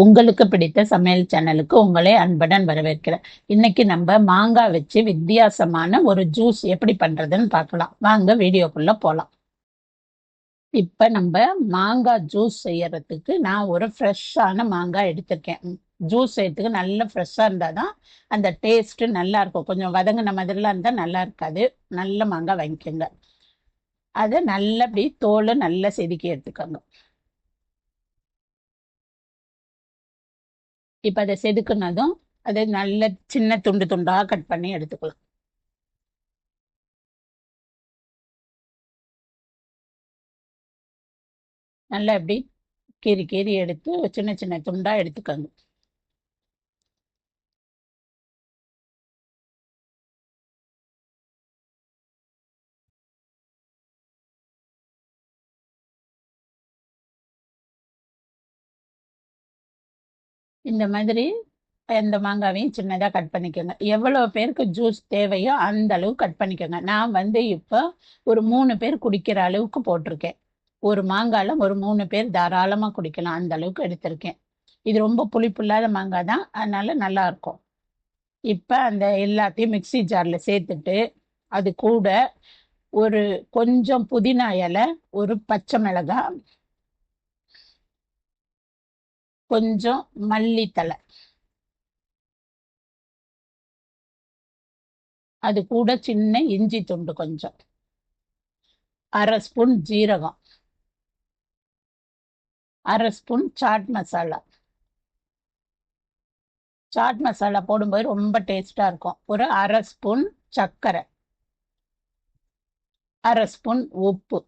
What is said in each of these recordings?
உங்களுக்கு பிடித்த சமையல் சேனலுக்கு உங்களை அன்புடன் வரவேற்கிறேன். இன்னைக்கு நம்ம மாங்காய் வச்சு வித்தியாசமான ஒரு ஜூஸ் எப்படி பண்றதுன்னு பார்க்கலாம். வாங்க வீடியோக்குள்ள போகலாம் இப்ப நம்ம மாங்காய் ஜூஸ் செய்யறதுக்கு நான் ஒரு ஃப்ரெஷ்ஷான மாங்காய் எடுத்திருக்கேன். ஜூஸ் செய்யறதுக்கு நல்ல ஃப்ரெஷ்ஷாக இருந்தால் தான் அந்த டேஸ்ட்டு நல்லா இருக்கும். கொஞ்சம் வதங்கின மாதிரிலாம் இருந்தால் நல்லா இருக்காது. நல்ல மாங்காய் வாங்கிக்கோங்க. அதை நல்லபடி தோலை நல்லா செதுக்கி எடுத்துக்கோங்க. இப்போ அதை செதுக்குனதும் அதை நல்ல சின்ன துண்டு துண்டாக கட் பண்ணி எடுத்துக்கலாம். நல்லா இப்படி கீறி கீறி எடுத்து சின்ன சின்ன துண்டாக எடுத்துக்கோங்க. இந்த மாதிரி இந்த மாங்காவையும் சின்னதாக கட் பண்ணிக்கோங்க. எவ்வளோ பேருக்கு ஜூஸ் தேவையோ அந்த அளவு கட் பண்ணிக்கோங்க. நான் வந்து இப்போ ஒரு மூணு பேர் குடிக்கிற அளவுக்கு போட்டிருக்கேன். ஒரு மாங்காயில் ஒரு மூணு பேர் தாராளமாக குடிக்கலாம். அந்த அளவுக்கு எடுத்திருக்கேன். இது ரொம்ப புளிப்பு இல்லாத மாங்காய் தான். அதனால நல்லா இருக்கும். இப்போ அந்த எல்லாத்தையும் மிக்சி ஜாரில் சேர்த்துட்டு அது கூட ஒரு கொஞ்சம் புதினா இலை ஒரு பச்சை மிளகாய் கொஞ்சம் மல்லித்தலை அது கூட சின்ன இஞ்சி துண்டு கொஞ்சம். அரை ஸ்பூன் ஜீரகம். அரை ஸ்பூன் சாட் மசாலா. சாட் மசாலா போடும்போது ரொம்ப டேஸ்டாக இருக்கும். ஒரு அரை ஸ்பூன் சர்க்கரை. அரை ஸ்பூன் உப்பு.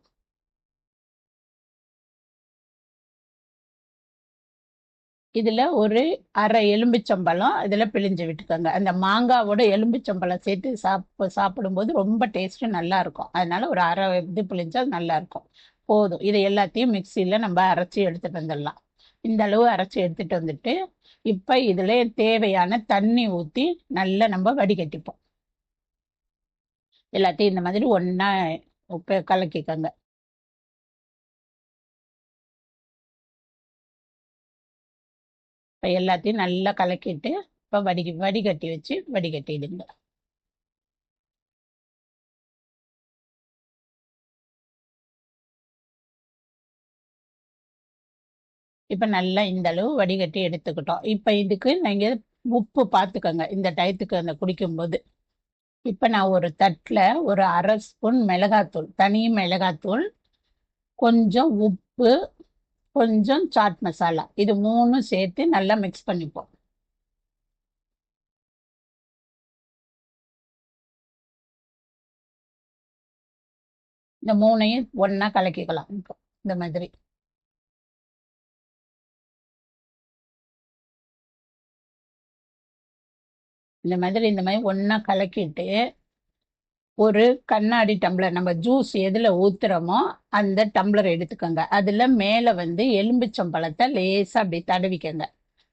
இதில் ஒரு அரை எலும்பிச்சம்பழம் இதில் பிழிஞ்சு விட்டுக்கோங்க. அந்த மாங்காவோட எலும்பிச்சம்பழம் சேர்த்து சாப் சாப்பிடும்போது ரொம்ப டேஸ்ட்டு நல்லா இருக்கும். அதனால ஒரு அரை இது பிழிஞ்சால் நல்லா இருக்கும். போதும். இதை எல்லாத்தையும் மிக்சியில நம்ம அரைச்சி எடுத்துகிட்டு வந்துடலாம். இந்த அளவு அரைச்சி எடுத்துகிட்டு வந்துட்டு இப்போ இதில் தேவையான தண்ணி ஊற்றி நல்லா நம்ம வடிகட்டிப்போம். எல்லாத்தையும் இந்த மாதிரி ஒன்றா உப்பு கலக்கிக்கோங்க. இப்போ எல்லாத்தையும் நல்லா கலக்கிட்டு இப்போ வடி வடிகட்டி வச்சு வடிகட்டிடுங்க இப்போ நல்லா இந்த அளவு வடிகட்டி எடுத்துக்கிட்டோம். இப்போ இதுக்கு நீங்கள் உப்பு பார்த்துக்கோங்க இந்த டயத்துக்கு அந்த குடிக்கும்போது. இப்போ நான் ஒரு தட்டில் ஒரு அரை ஸ்பூன் மிளகாத்தூள் தனி மிளகாத்தூள் கொஞ்சம் உப்பு கொஞ்சம் சாட் மசாலா. இது மூணும் சேர்த்து நல்லா மிக்ஸ் பண்ணிப்போம். இந்த மூணையும் ஒன்றா கலக்கிக்கலாம் இப்போ இந்த மாதிரி. இந்த மாதிரி இந்த மாதிரி ஒன்றா கலக்கிட்டு ஒரு கண்ணாடி டம்ளர் நம்ம ஜூஸ் எதில் ஊத்துறோமோ அந்த டம்ளர் எடுத்துக்கோங்க. அதில் மேலே வந்து எலும்பிச்சம்பழத்தை லேசாக அப்படி தடவிக்கோங்க.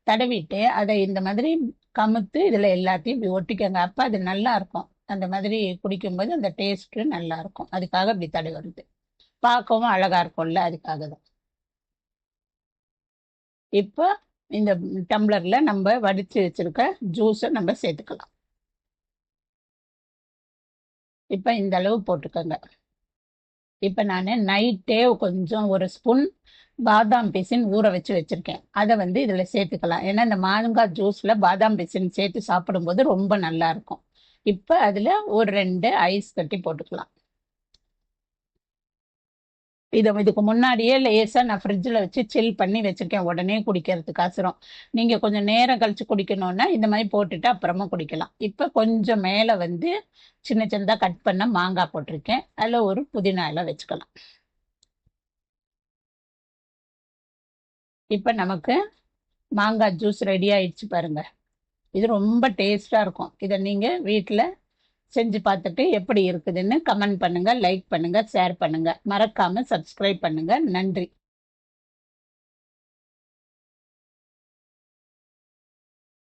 தடவிட்டு அதை இந்த மாதிரி கமுத்து இதில் எல்லாத்தையும் இப்படி ஒட்டிக்கோங்க. அப்போ அது நல்லா இருக்கும். அந்த மாதிரி குடிக்கும்போது அந்த டேஸ்ட்டு நல்லா இருக்கும். அதுக்காக இப்படி தடவுறது. பார்க்கவும் அழகாக இருக்கும்ல அதுக்காக தான். இப்போ இந்த டம்ளரில் நம்ம வடித்து வச்சுருக்க ஜூஸை நம்ம சேர்த்துக்கலாம். இப்போ இந்த அளவு போட்டுக்கோங்க. இப்போ நான் நைட்டே கொஞ்சம் ஒரு ஸ்பூன் பாதாம் பிசின் ஊற வச்சு வச்சுருக்கேன். அதை வந்து இதில் சேர்த்துக்கலாம். ஏன்னா இந்த மாங்காய் ஜூஸில் பாதாம் பிசின் சேர்த்து சாப்பிடும்போது ரொம்ப நல்லா இருக்கும். இப்போ அதில் ஒரு ரெண்டு ஐஸ் கட்டி போட்டுக்கலாம். இதை இதுக்கு முன்னாடியே லேசாக நான் ஃப்ரிட்ஜில் வச்சு சில் பண்ணி வச்சுருக்கேன். உடனே குடிக்கிறதுக்கு அசுரம் நீங்கள் கொஞ்சம் நேரம் கழித்து குடிக்கணும்னா இந்த மாதிரி போட்டுட்டு அப்புறமா குடிக்கலாம். இப்போ கொஞ்சம் மேலே வந்து சின்ன சின்னதாக கட் பண்ண மாங்காய் போட்டிருக்கேன். அதில் ஒரு புதினா எல்லாம் வச்சுக்கலாம். இப்போ நமக்கு மாங்காய் ஜூஸ் ரெடி ஆயிடுச்சு பாருங்கள் இது ரொம்ப டேஸ்ட்டாக இருக்கும். இதை நீங்கள் வீட்டில் செஞ்சு பார்த்துட்டு எப்படி இருக்குதுன்னு கமெண்ட் பண்ணுங்கள் லைக் பண்ணுங்கள் ஷேர் பண்ணுங்கள் மறக்காமல் சப்ஸ்கிரைப் பண்ணுங்கள் நன்றி.